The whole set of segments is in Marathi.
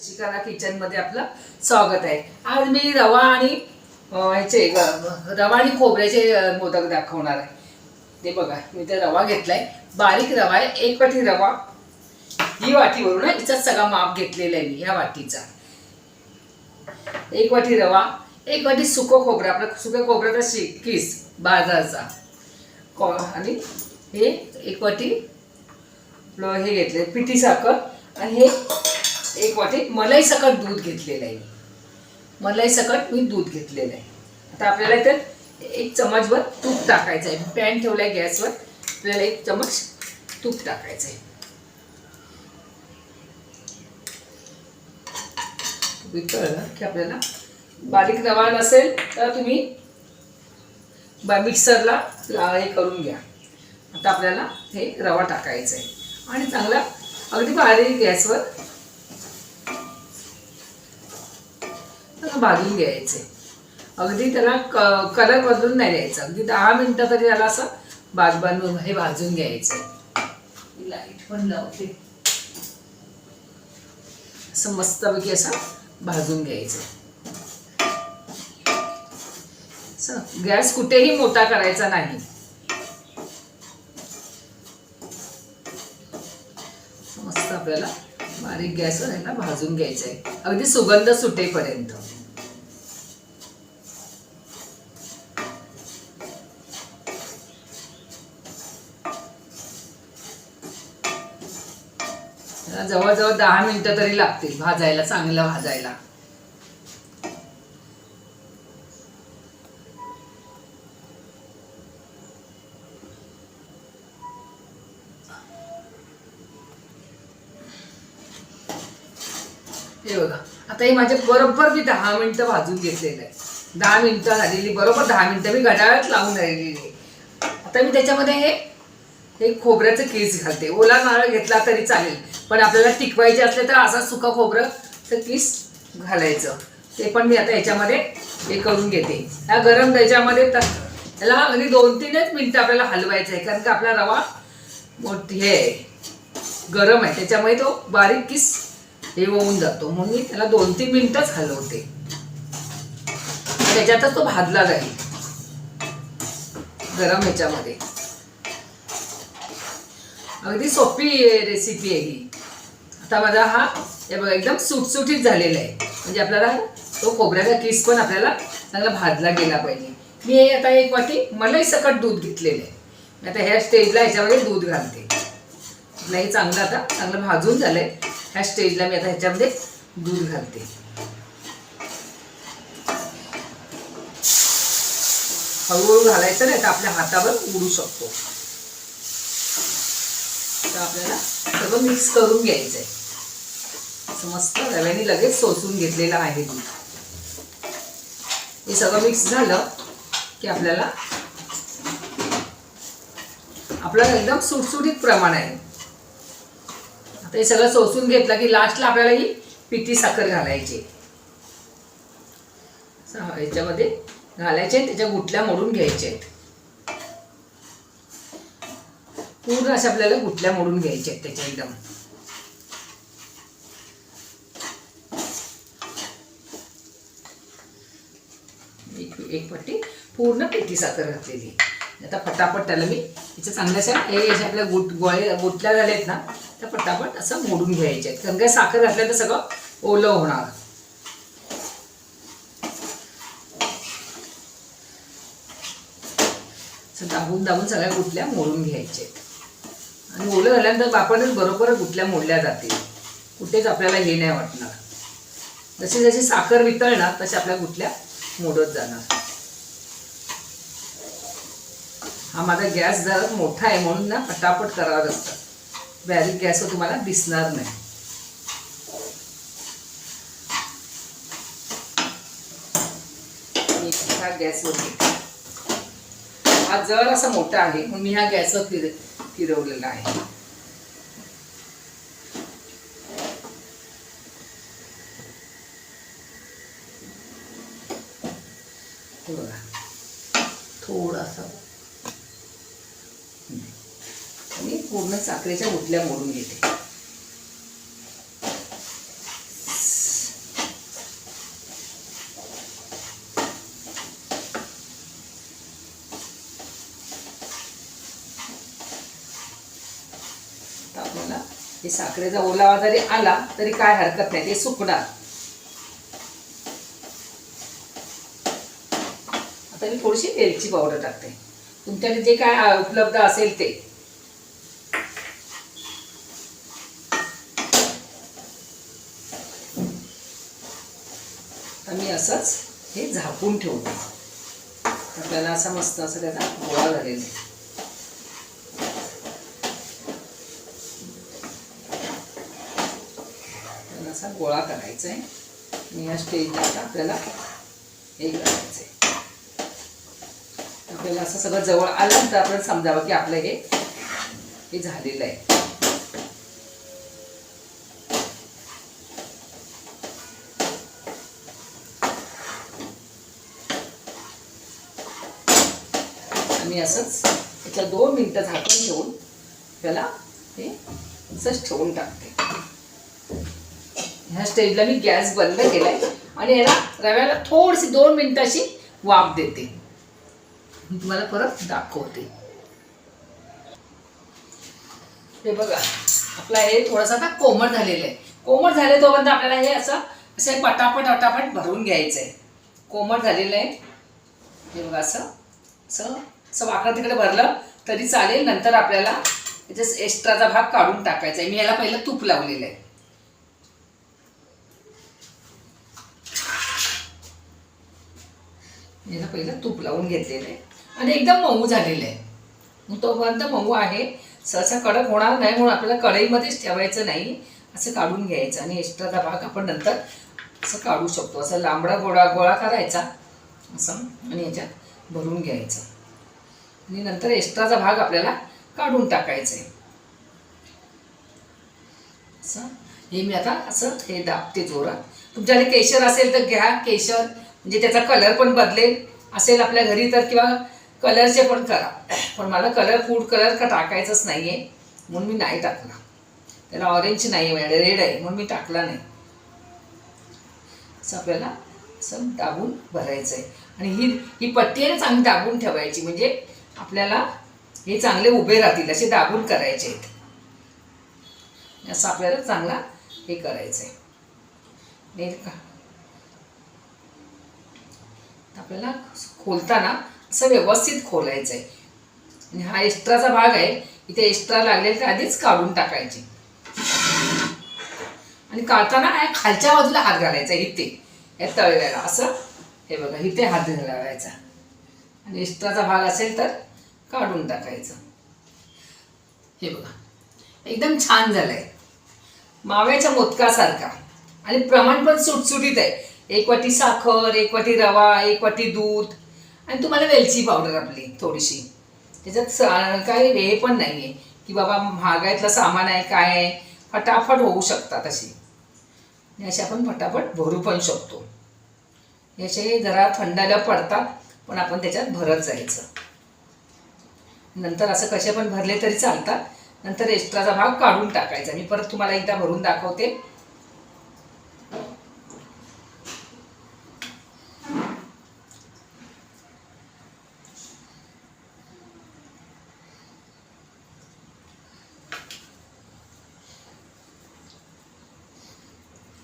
शिकाला किचनमध्ये आपलं स्वागत आहे. आज मी रवा आणि ह्याचे रवा आणि खोबऱ्याचे मोदक दाखवणार आहे. ते बघा मी ते रवा घेतलाय. बारीक रवा आहे एक वाटी रवा. ही वाटीवरून हिचा सगळा माप घेतलेला आहे मी ह्या वाटीचा. एक वाटी रवा एक वाटी सुकं खोबरं आपलं सुकं खोबऱ्याचा तर किस बाजारचा. को आणि हे एक वाटी हे घेतले पिठी साखर. आणि हे एक वाटी मलाई सकट दूध घेतलेलं आहे. मलाई सकट मी दूध घेतलेलं आहे. आता आपल्याला इथं एक चमचभर तूप टाकायचं आहे. पॅन ठेवलाय गॅसवर. आपल्याला एक चमच तूप टाकायचं आहे. कळलं की आपल्याला बारीक रवा नसेल तर तुम्ही मिक्सरला हे करून घ्या. आता आपल्याला हे रवा टाकायचा आहे. आणि चांगला अगदी बारीक गॅसवर भाजून घ्यायचे. अगदी त्याला क कलर बदलून नाही द्यायचं. अगदी दहा मिनटं तरी त्याला असं बाज बनवून हे भाजून घ्यायचं. लाइट पण लावते. असं मस्तपैकी असं भाजून घ्यायचं. गॅस कुठेही मोठा करायचा नाही. मस्त आपल्याला बारीक गॅसवर यांना भाजून घ्यायचं आहे अगदी सुगंध सुटेपर्यंत. जवळजवळ दहा मिनिटं तरी लागतील भाजायला चांगलं भाजायला. हे बघा आता हे माझे बरोबर मी दहा मिनिटं भाजून घेतलेलं आहे. दहा मिनिटं झालेली बरोबर दहा मिनिटं मी घड्याळात लावून राहिलेली आता मी त्याच्यामध्ये हे हे खोबऱ्याचं केस घालते. ओला नारळ घेतला तरी चालेल. पण आपल्याला टिकवायचे असले तर असा सुका खोबरं तर किस घालायचं. ते पण मी आता याच्यामध्ये हे करून घेते. ह्या गरम त्याच्यामध्ये तर त्याला अगदी दोन तीनच मिनटं आपल्याला हलवायचं आहे. कारण का आपला रवा मोठी हे आहे, गरम आहे. त्याच्यामुळे तो बारीक किस हे होऊन जातो. म्हणून मी त्याला दोन तीन मिनटंच हलवते. त्याच्यातच तो भाजला जाईल. गरम ह्याच्यामध्ये. अगदी सोपी रेसिपी आहे ही. आता माझा हा हे बघा एकदम सुटसुटीत झालेला आहे. म्हणजे आपल्याला तो खोबऱ्याचा किस पण आपल्याला चांगला भाजला गेला पाहिजे. मी हे आता एक वाटी मलाही सकट दूध घेतलेलं आहे. मी आता ह्या स्टेजला ह्याच्यामध्ये दूध घालते. आपलं हे चांगलं आता चांगलं भाजून झालं आहे ह्या स्टेजला मी आता ह्याच्यामध्ये दूध घालते. हळूहळू घालायचं नाही तर आपल्या हातावर उडू शकतो. आपल्याला सगळं मिक्स करून घ्यायचं आहे असं मस्त रव्याने लगेच सोसून घेतलेलं आहे दूध हे सगळं मिक्स झालं की आपल्याला आपलं एकदम सुटसुटीत प्रमाण आहे. आता हे सगळं सोसून घेतलं की लास्टला आपल्याला ही पिठी साखर घालायची. ह्याच्यामध्ये याच्यामध्ये घालायचे त्याच्या गुठल्या मोडून घ्यायच्या आहेत पूर्ण अशा आपल्याला गुठल्या मोडून घ्यायच्या आहेत त्याच्या एकदम. एक एक पट्टी पूर्ण पेटी साखर घातलेली. आता पटापट त्याला मी तिचं चांगल्याशा हे अशा आपल्या गुट गोळे गुटल्या झाल्यात ना त्या पटापट असं मोडून घ्यायचे आहेत. कारण काय साखर घातल्या तर सगळं ओलं होणार. असं दाबून दाबून सगळ्या गुटल्या मोडून घ्यायच्या आहेत. आणि ओलं झाल्यानंतर आपणच बरोबर गुटल्या मोडल्या जातील. कुठेच आपल्याला हे नाही वाटणार. जशी जशी साखर वितळणार तशी आपल्या गुटल्या मोडत जाणार. हा माझा गॅस जरा मोठा आहे म्हणून ना पटापट करावं लागतं. बॅरिक गॅसवर तुम्हाला दिसणार नाही. हा गॅसवर हा जर असा मोठा आहे म्हणून मी हा गॅसवर फिर फिरवलेला आहे. बघा थोडासा. आणि पूर्ण साखरेच्या उठल्या मोडून घेते. तर आपल्याला. हे साखरेचा ओलावा जरी आला तरी काय हरकत नाही ते सुकणार. आता मी थोडीशी वेलची पावडर टाकते. तुमच्याकडे जे काय उपलब्ध असेल ते. मी असंच हे झाकून ठेवतो. आपल्याला असा मस्त असं त्याचा गोळा झालेला आहे त्याला असा गोळा करायचा आहे आणि या स्टेजला आता आपल्याला हे करायचं आहे आपल्याला असं सगळं जवळ आल्यानंतर आपल्याला समजावं की आपलं हे हे झालेलं आहे. आणि असंच त्याच्या दोन मिनटं झाकून ठेवून त्याला हे असंच ठेवून टाकते. ह्या स्टेजला मी गॅस बंद केलाय आणि याला रव्याला थोडीशी दोन मिनिटाची वाफ देते. मी तुम्हाला परत दाखवते. हे बघा आपला हे थोडासा आता कोमट झालेलं आहे. कोमट झाले तोपर्यंत आपल्याला हे असं असं पटापट पटापट भरून घ्यायचं आहे कोमट झालेलं आहे. हे बघा असं असं असं वाकडं तिकडे भरलं तरी चालेल. नंतर आपल्याला याचा एक्स्ट्राचा भाग काढून टाकायचा आहे. मी याला पहिलं तूप लावलेलं आहे. याचं पहिलं तूप लावून घेतलेलं आहे. आणि एकदम मऊ झालेलं आहे. मग तोपर्यंत मऊ आहे. सहसा कडक होणार नाही म्हणून आपल्याला कढईमध्येच ठेवायचं नाही. असं काढून घ्यायचं आणि एक्स्ट्राचा भाग आपण नंतर असं काढू शकतो. असं लांबडा गोळा गोळा करायचा. असं आणि याच्यात भरून घ्यायचं. आणि नंतर एक्स्ट्राचा भाग आपल्याला काढून टाकायचा आहे. असं. हे मी आता असं हे दाबते जोरात. तुमच्याकडे केशर असेल तर घ्या. केशर म्हणजे त्याचा कलर पण बदलेल. असेल आपल्या घरी तर किंवा कलरचे पण करा. पण मला कलर फूड कलर का टाकायचंच नाही आहे म्हणून मी नाही टाकला त्याला ऑरेंज नाही आहे रेड आहे. म्हणून मी टाकला नाही. असं आपल्याला असं दाबून भरायचं आहे आणि ही ही पट्टी आहे चांगली दाबून ठेवायची. म्हणजे आपल्याला हे चांगले उभे राहतील असे दाबून करायचे आहेत. असं आपल्याला चांगला हे करायचं आहे का? आपल्याला खोलताना असं व्यवस्थित खोलायचं आहे आणि हा एक्स्ट्राचा भाग आहे इथे एक्स्ट्रा लागलेले ते आधीच काढून टाकायचे. आणि काढताना या खालच्या बाजूला हात घालायचा इथे या तळव्याला असं हे बघा इथे हात घालायचा. आणि एक्स्ट्राचा भाग असेल तर काढून टाकायचं. हे बघा एकदम छान झालंय. माव्याच्या मोदकासारखा. आणि प्रमाण पण सुटसुटीत आहे. एक वाटी साखर एक वाटी रवा एक वाटी दूध आणि तुम्हाला वेलची पावडर आपली थोडीशी. त्याच्यात स- काही हे पण नाही आहे की बाबा महागाईतलं सामान आहे काय आहे फटाफट होऊ शकतात अशी. आणि असे आपण फटाफट भरू पण शकतो. याचे जरा थंडाला पडतात पण आपण त्याच्यात भरत जायचं. नंतर असं कसे पण भरले तरी चालतात. नंतर एक्स्ट्राचा भाग काढून टाकायचा. मी परत तुम्हाला एकदा भरून दाखवते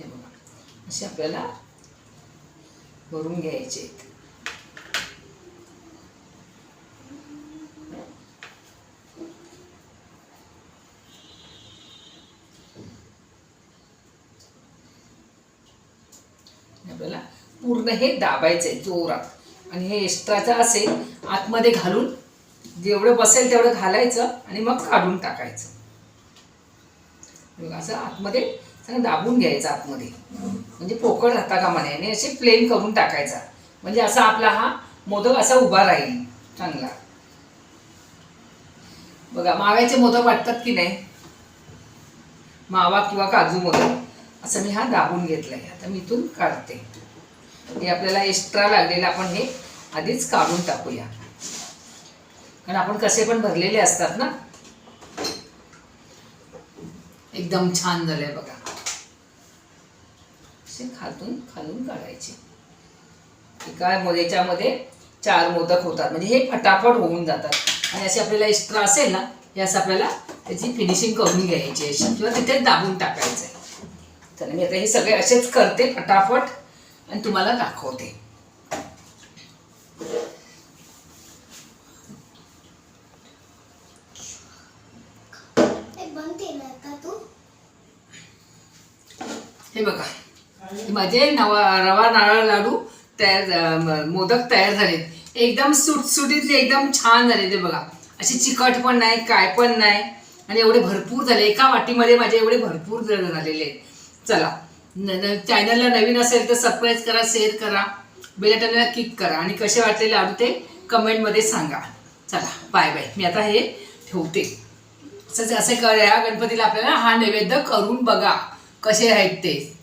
हे बघा असे आपल्याला भरून घ्यायचे आहेत. आपल्याला पूर्ण हे दाबायचं आहे जोरात. आणि हे एक्स्ट्राचं असेल आतमध्ये घालून जेवढं बसेल तेवढं घालायचं आणि मग काढून टाकायचं. असं आतमध्ये चांगलं दाबून घ्यायचा आतमध्ये. म्हणजे पोकळ राहता कामा म्हणे आणि असे प्लेन करून टाकायचा. म्हणजे असा आपला हा मोदक असा उभा राहील. चांगला. बघा माव्याचे मोदक वाटतात की नाही? मावा किंवा काजू मोदक. असं मी हा दाबून घेतलाय. आता मी इथून काढते. हे आपल्याला एक्स्ट्रा लागलेलं आपण हे आधीच काढून टाकूया. कारण आपण कसे पण भरलेले असतात ना? एकदम छान झालंय बघा. असे खालून खालून काढायचे. एका मोदच्यामध्ये चार मोदक होतात. म्हणजे हे फटाफट होऊन जातात. आणि असे आपल्याला एक्स्ट्रा असेल ना हे असं आपल्याला त्याची फिनिशिंग करून घ्यायची अशी किंवा तिथेच दाबून टाकायचं आहे. चला मी आता हे सगळे असेच करते फटाफट आणि तुम्हाला दाखवते. हे बघा. माझे नवा रवा नारळ लाडू तयार मोदक तयार झालेत. एकदम सुटसुटीत एकदम छान झाले ते बघा. असे चिकट पण नाही काय पण नाही. आणि एवढे भरपूर झाले. एका वाटीमध्ये माझे एवढे भरपूर झालेले आहेत. चला. चॅनलला नवीन असेल तर सबस्क्राईब करा शेअर करा. बेलटनला क्लिक करा. आणि कसे वाटले लाडू ते कमेंटमध्ये सांगा. चला. बाय बाय मी आता हे ठेवते. असं असे करा. या गणपतीला आपल्याला हा नैवेद्य करून बघा. कसे आहेत ते.